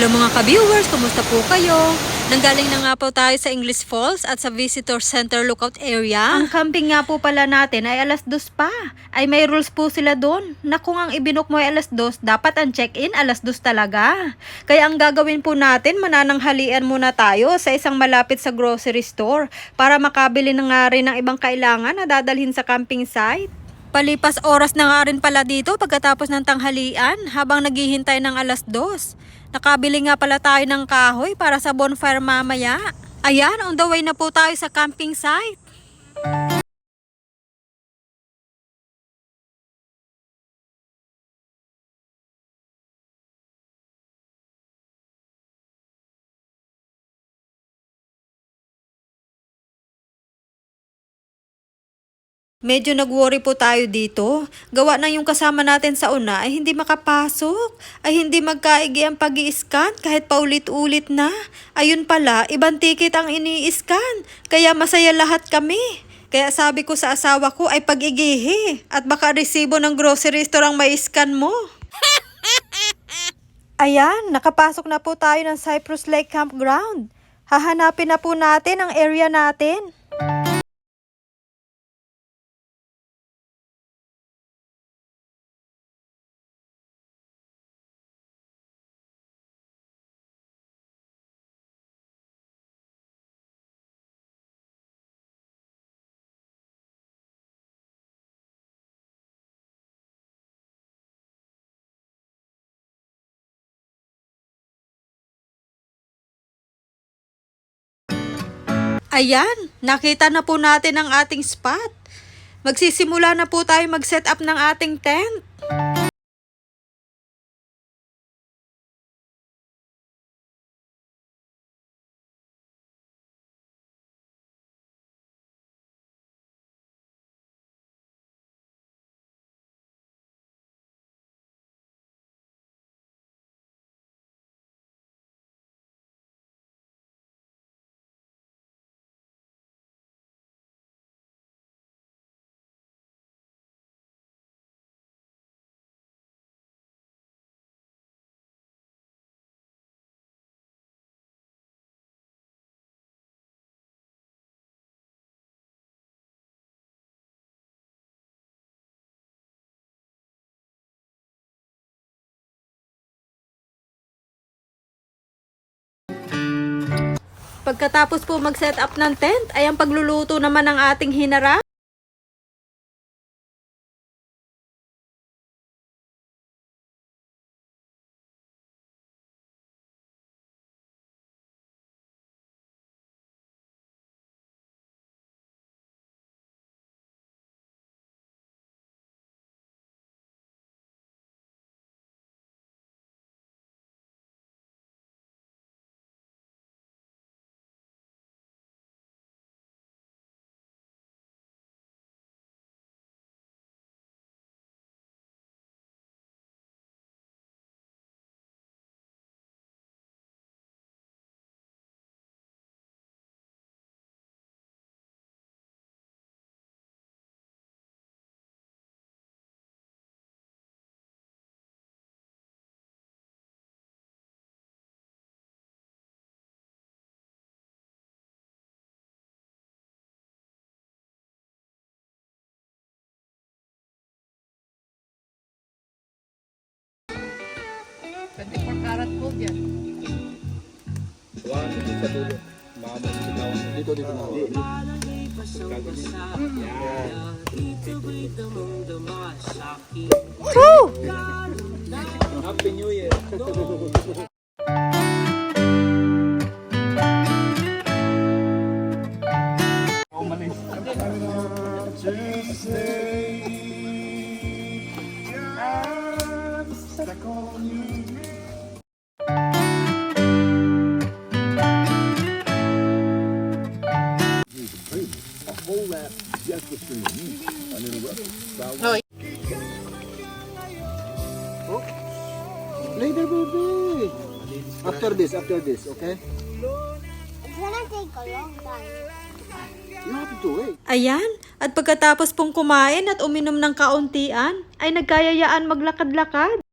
Hello mga ka-viewers, kumusta po kayo? Nanggaling na nga po tayo sa English Falls at sa Visitor Center Lookout Area. Ang camping nga po pala natin ay alas dos pa. Ay may rules po sila doon na kung ang ibinok mo ay alas dos, dapat ang check-in alas dos talaga. Kaya ang gagawin po natin, manananghalian muna tayo sa isang malapit sa grocery store para makabili na nga rin ng ibang kailangan na dadalhin sa camping site. Palipas oras na nga rin pala dito pagkatapos ng tanghalian habang naghihintay ng alas dos. Nakabili nga pala tayo ng kahoy para sa bonfire mamaya. Ayan, on the way na po tayo sa camping site. Medyo nag-worry po tayo dito. Gawa na yung kasama natin sa una ay hindi makapasok. Ay hindi magkaigi ang pag scan kahit paulit-ulit na. Ayun pala, ibang ticket ang ini-scan. Kaya masaya lahat kami. Kaya sabi ko sa asawa ko ay pag-igihi. At baka resibo ng grocery store ang may scan mo. Ayan, nakapasok na po tayo ng Cypress Lake Campground. Hahanapin na po natin ang area natin. Ayan, nakita na po natin ang ating spot. Magsisimula na po tayo mag-set up ng ating tent. Pagkatapos po mag-set up ng tent, ay ang pagluluto naman ng ating hinarap. Wala, dito sa dulo. Baka mas bitaw. Dito, dito na. Happy Baby! After this, after this, okay? It's gonna take a long to wait. Ayan, at pagkatapos pong kumain at uminom ng kauntian, ay nagkayayaan maglakad-lakad.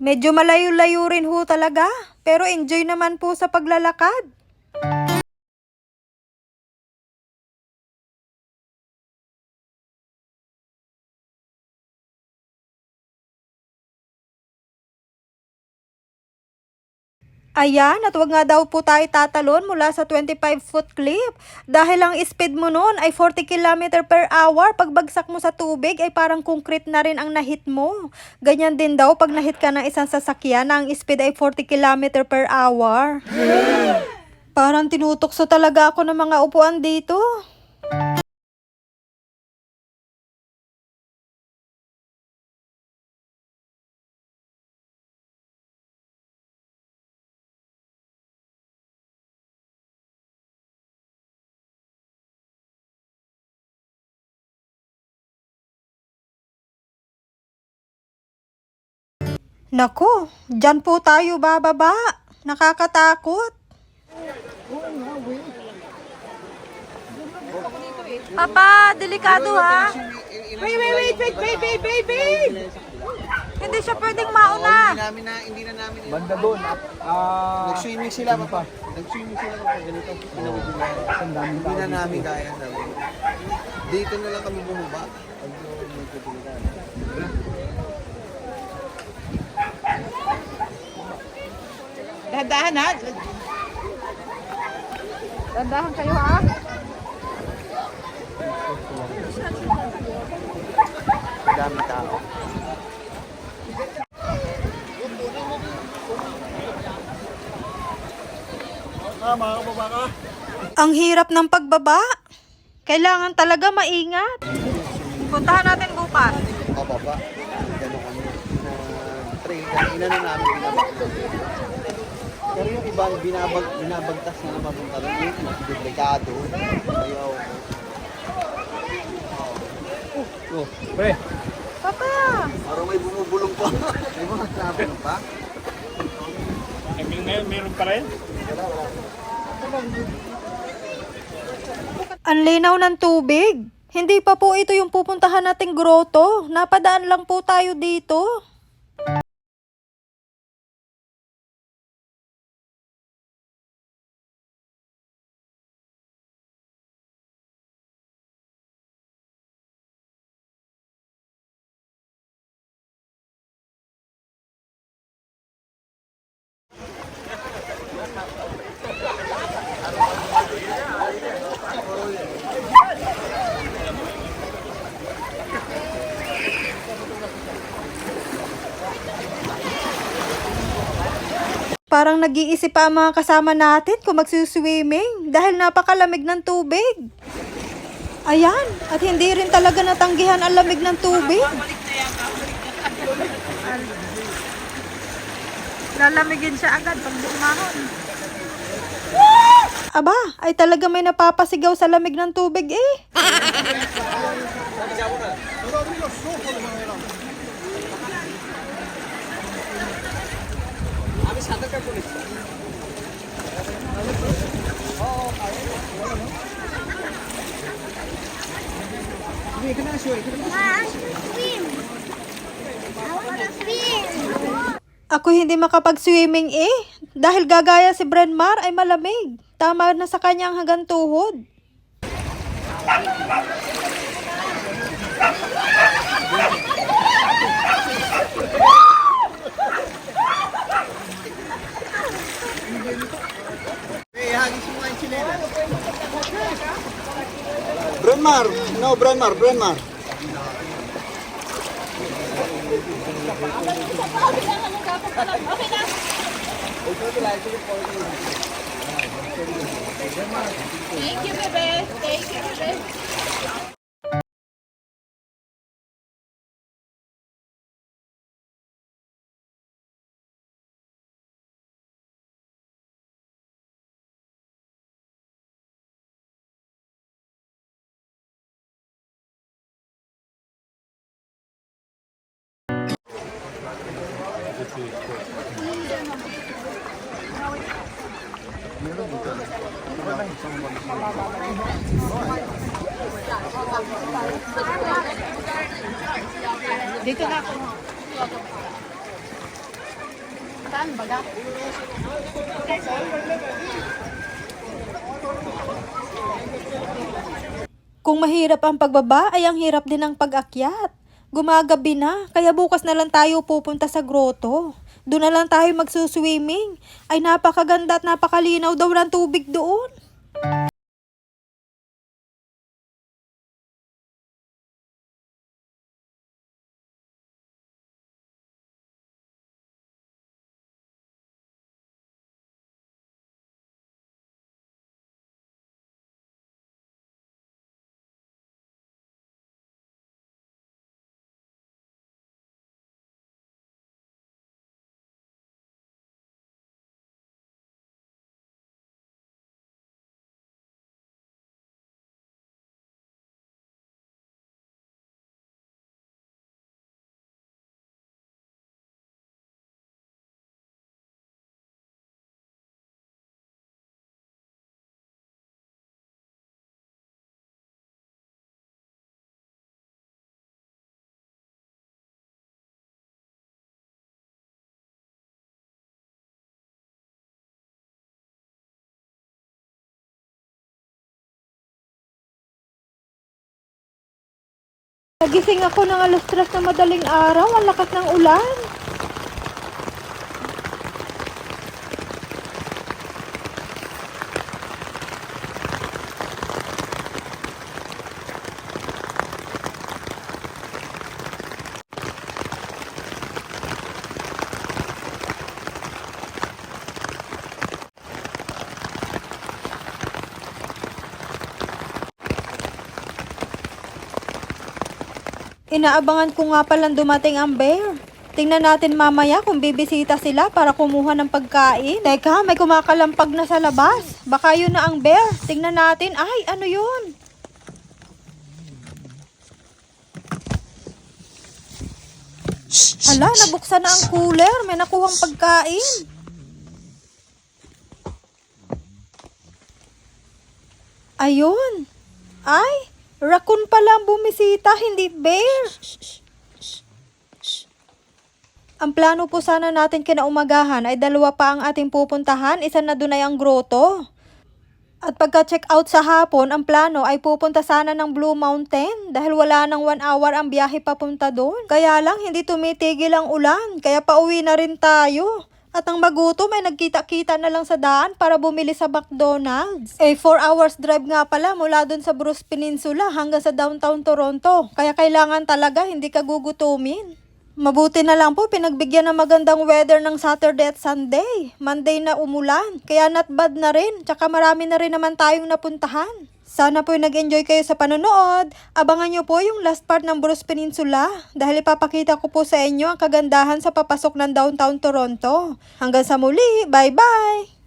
Medyo malayo-layo rin ho talaga, pero enjoy naman po sa paglalakad. Ayan, at wag nga daw po tayo tatalon mula sa 25-foot cliff. Dahil ang speed mo nun ay 40 km per hour. Pagbagsak mo sa tubig ay parang concrete na rin ang nahit mo. Ganyan din daw pag nahit ka ng isang sasakyan na ang speed ay 40 km per hour. Parang tinutokso talaga ako ng mga upuan dito. Nako, dyan po tayo bababa. Nakakatakot. Papa, delikado ha. Wait, wait, wait, wait, wait, wait, wait, wait. Hindi siya pwedeng mauna. Hindi namin na, hindi na namin. Banda doon. Ah, Nag-swimming sila pa. Nag-swimming sila pa ganito. Daming Hindi na namin kaya sabi. Dito na lang kami bumaba. Pag yung may tutulitan. Dahan-dahan ha. Dahan-dahan kayo ha. Dami tao. Ang hirap ng pagbaba. Kailangan talaga maingat. Puntahan natin bukas. Pababa. Gano'n kami. Na train. Kanina na namin. Pero yung iba, binabag, binabagtas na naman punta rin. Yung mas delikado. Ayaw. Oh, pre. Papa! Parang may bumubulong pa. May mga sabi pa. Eh, ngayon meron pa rin? Ang linaw ng tubig. Hindi pa po ito yung pupuntahan nating grotto. Napadaan lang po tayo dito. Parang nag-iisip pa ang mga kasama natin kung magsuswimming dahil napakalamig ng tubig. Ayan, at hindi rin talaga natanggihan ang lamig ng tubig. Lalamigin siya agad pag bumahon. Aba, ay talaga may napapasigaw sa lamig ng tubig eh. Ako hindi makapag-swimming eh. Dahil gagaya si Brenmar ay malamig. Tama na sa kanyang hanggang tuhod. Eh, hagis mo nga yung chilena. Brandmar! No, Brandmar, Brandmar. Thank you, bebe. Thank you, bebe. Dito na ako. Saan baga? Kung mahirap ang pagbaba, ay ang hirap din ang pag-akyat. Gumagabi na, kaya bukas na lang tayo pupunta sa grotto. Doon na lang tayo magsuswimming. Ay napakaganda at napakalinaw daw ng tubig doon. Nagising ako ng alas tres na madaling araw, ang lakas ng ulan. Inaabangan ko nga palang dumating ang bear. Tingnan natin mamaya kung bibisita sila para kumuha ng pagkain. Teka, may kumakalampag na sa labas. Baka yun na ang bear. Tingnan natin. Ay, ano yun? Hala, nabuksan na ang cooler. May nakuhang pagkain. Ayun. Ay, raccoon pala ang bumisita, hindi bear. Ang plano po sana natin kinaumagahan ay dalawa pa ang ating pupuntahan, isa na doon ay ang grotto. At pagka-check out sa hapon, ang plano ay pupunta sana ng Blue Mountain dahil wala nang one hour ang biyahe papunta doon. Kaya lang, hindi tumitigil ang ulan, kaya pauwi na rin tayo. At ang magutom ay nagkita-kita na lang sa daan para bumili sa McDonald's. Eh, 4 hours drive nga pala mula doon sa Bruce Peninsula hanggang sa downtown Toronto. Kaya kailangan talaga hindi ka gugutumin. Mabuti na lang po pinagbigyan ng magandang weather ng Saturday at Sunday. Monday na umulan, kaya not bad na rin. Tsaka marami na rin naman tayong napuntahan. Sana po nag-enjoy kayo sa panonood. Abangan nyo po yung last part ng Bruce Peninsula dahil ipapakita ko po sa inyo ang kagandahan sa papasok ng downtown Toronto. Hanggang sa muli, bye-bye!